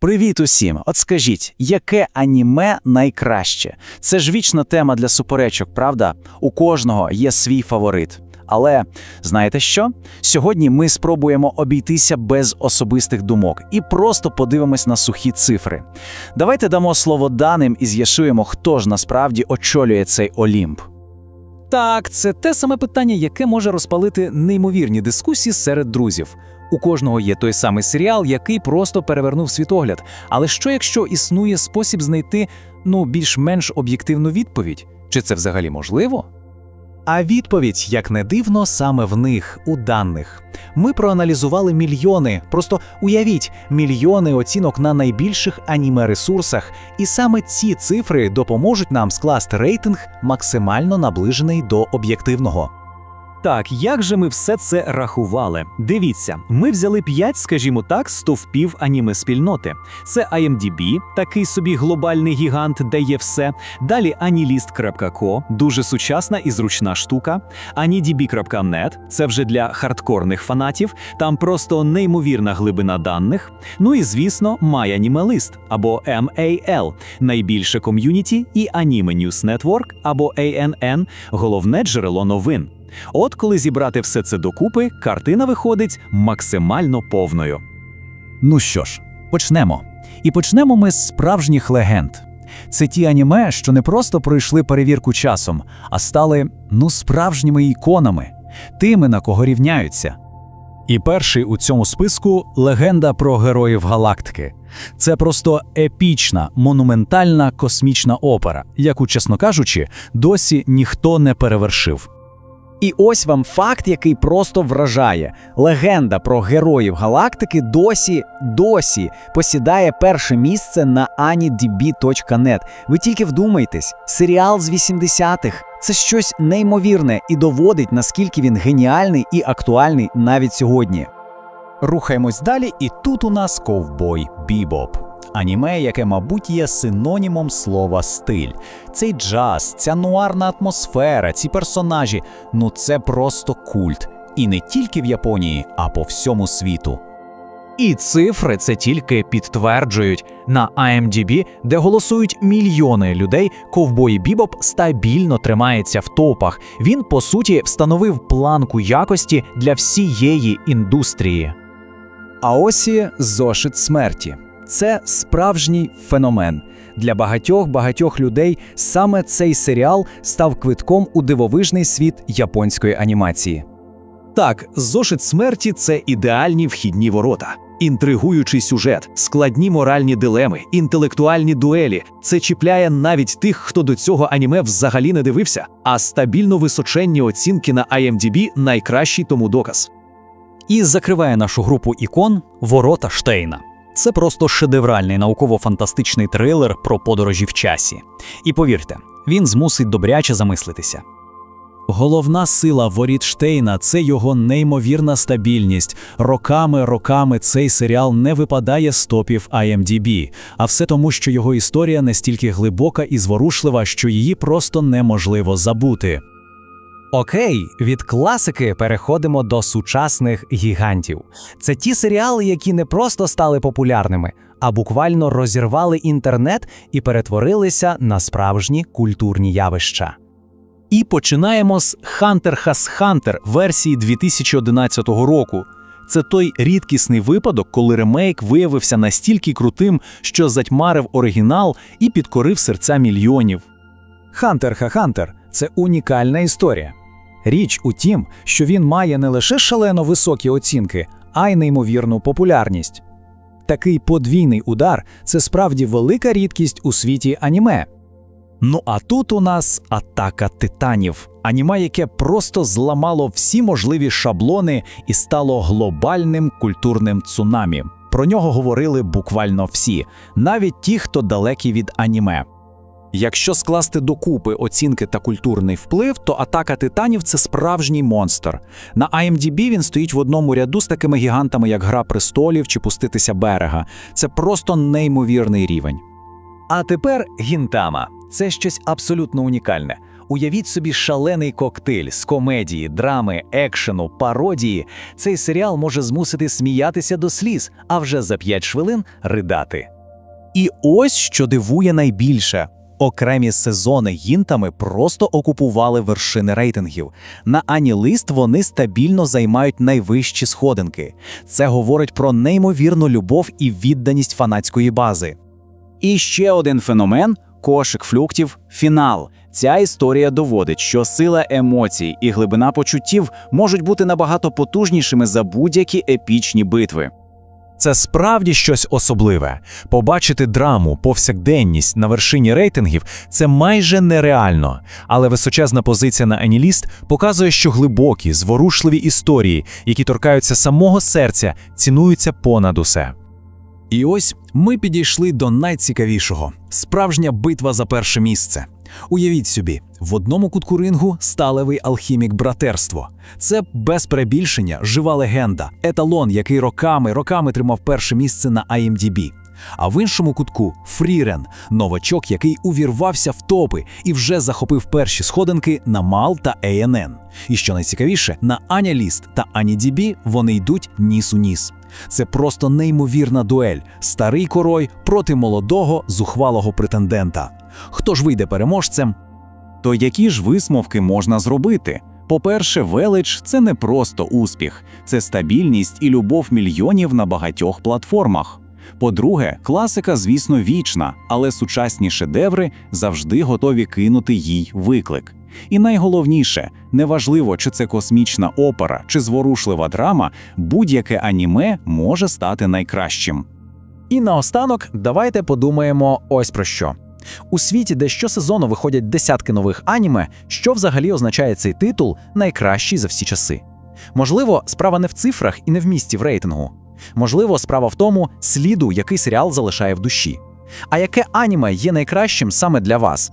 Привіт усім! От скажіть, яке аніме найкраще? Це ж вічна тема для суперечок, правда? У кожного є свій фаворит. Але знаєте що? Сьогодні ми спробуємо обійтися без особистих думок і просто подивимось на сухі цифри. Давайте дамо слово даним і з'ясуємо, хто ж насправді очолює цей Олімп. Так, це те саме питання, яке може розпалити неймовірні дискусії серед друзів. У кожного є той самий серіал, який просто перевернув світогляд. Але що якщо існує спосіб знайти ну більш-менш об'єктивну відповідь? Чи це взагалі можливо? А відповідь, як не дивно, саме в них, у даних. Ми проаналізували мільйони, просто уявіть, мільйони оцінок на найбільших аніме-ресурсах, і саме ці цифри допоможуть нам скласти рейтинг максимально наближений до об'єктивного. Так, як же ми все це рахували? Дивіться, ми взяли 5, скажімо так, стовпів аніме спільноти. Це IMDb, такий собі глобальний гігант, де є все. Далі Anilist.co, дуже сучасна і зручна штука. AniDB.net, це вже для хардкорних фанатів, там просто неймовірна глибина даних. Ну і звісно, MyAnimeList або MAL, найбільше ком'юніті, і Anime News Network або ANN, головне джерело новин. От коли зібрати все це докупи, картина виходить максимально повною. Ну що ж, почнемо. І почнемо ми з справжніх легенд. Це ті аніме, що не просто пройшли перевірку часом, а стали ну справжніми іконами, тими, на кого рівняються. І перший у цьому списку легенда про героїв галактики. Це просто епічна, монументальна космічна опера, яку, чесно кажучи, досі ніхто не перевершив. І ось вам факт, який просто вражає. Легенда про героїв галактики досі, досі посідає перше місце на anidb.net. Ви тільки вдумайтесь, серіал з 80-х – це щось неймовірне і доводить, наскільки він геніальний і актуальний навіть сьогодні. Рухаємось далі, і тут у нас ковбой Бібоп. Аніме, яке, мабуть, є синонімом слова стиль. Цей джаз, ця нуарна атмосфера, ці персонажі ну це просто культ. І не тільки в Японії, а по всьому світу. І цифри це тільки підтверджують. На IMDb, де голосують мільйони людей, ковбой Бібоп стабільно тримається в топах. Він, по суті, встановив планку якості для всієї індустрії. А ось і зошит смерті. Це справжній феномен. Для багатьох багатьох людей саме цей серіал став квитком у дивовижний світ японської анімації. Так, зошит смерті це ідеальні вхідні ворота. Інтригуючий сюжет, складні моральні дилеми, інтелектуальні дуелі. Це чіпляє навіть тих, хто до цього аніме взагалі не дивився. А стабільно височенні оцінки на IMDb – найкращий тому доказ. І закриває нашу групу ікон Ворота Штейна. Це просто шедевральний науково-фантастичний трилер про подорожі в часі. І повірте, він змусить добряче замислитися. Головна сила воріт Штейна це його неймовірна стабільність. Роками, роками цей серіал не випадає з топів IMDb, а все тому, що його історія настільки глибока і зворушлива, що її просто неможливо забути. Окей, від класики переходимо до сучасних гігантів. Це ті серіали, які не просто стали популярними, а буквально розірвали інтернет і перетворилися на справжні культурні явища. І починаємо з Hunter x Hunter версії 2011 року. Це той рідкісний випадок, коли ремейк виявився настільки крутим, що затьмарив оригінал і підкорив серця мільйонів. Хантер ха Хантер це унікальна історія. Річ у тім, що він має не лише шалено високі оцінки, а й неймовірну популярність. Такий подвійний удар це справді велика рідкість у світі аніме. Ну а тут у нас атака титанів, аніме, яке просто зламало всі можливі шаблони і стало глобальним культурним цунамі. Про нього говорили буквально всі, навіть ті, хто далекі від аніме. Якщо скласти докупи оцінки та культурний вплив, то атака титанів це справжній монстр. На IMDb він стоїть в одному ряду з такими гігантами, як Гра престолів чи Пуститися берега. Це просто неймовірний рівень. А тепер Гінтама. Це щось абсолютно унікальне. Уявіть собі шалений коктейль з комедії, драми, екшену, пародії. Цей серіал може змусити сміятися до сліз, а вже за 5 хвилин ридати. І ось що дивує найбільше. Окремі сезони гінтами просто окупували вершини рейтингів. На Анілист вони стабільно займають найвищі сходинки. Це говорить про неймовірну любов і відданість фанатської бази. І ще один феномен кошик флюктів фінал. Ця історія доводить, що сила емоцій і глибина почуттів можуть бути набагато потужнішими за будь-які епічні битви. Це справді щось особливе. Побачити драму, повсякденність на вершині рейтингів це майже нереально. Але височезна позиція на Аніліст показує, що глибокі, зворушливі історії, які торкаються самого серця, цінуються понад усе. І ось ми підійшли до найцікавішого справжня битва за перше місце. Уявіть собі, в одному кутку рингу сталевий алхімік братерство. Це без перебільшення жива легенда, еталон, який роками роками тримав перше місце на IMDb. А в іншому кутку Фрірен, новачок, який увірвався в топи і вже захопив перші сходинки на Мал та ANN. І що найцікавіше, на Аня Ліст та Ані Дібі вони йдуть ніс у ніс. Це просто неймовірна дуель. Старий корой проти молодого зухвалого претендента. Хто ж вийде переможцем? То які ж висновки можна зробити? По-перше, велич це не просто успіх, це стабільність і любов мільйонів на багатьох платформах. По-друге, класика, звісно, вічна, але сучасні шедеври завжди готові кинути їй виклик. І найголовніше, неважливо, чи це космічна опера, чи зворушлива драма, будь-яке аніме може стати найкращим. І наостанок давайте подумаємо ось про що. У світі, де щосезону виходять десятки нових аніме, що взагалі означає цей титул найкращий за всі часи. Можливо, справа не в цифрах і не в місці в рейтингу. Можливо, справа в тому сліду, який серіал залишає в душі. А яке аніме є найкращим саме для вас?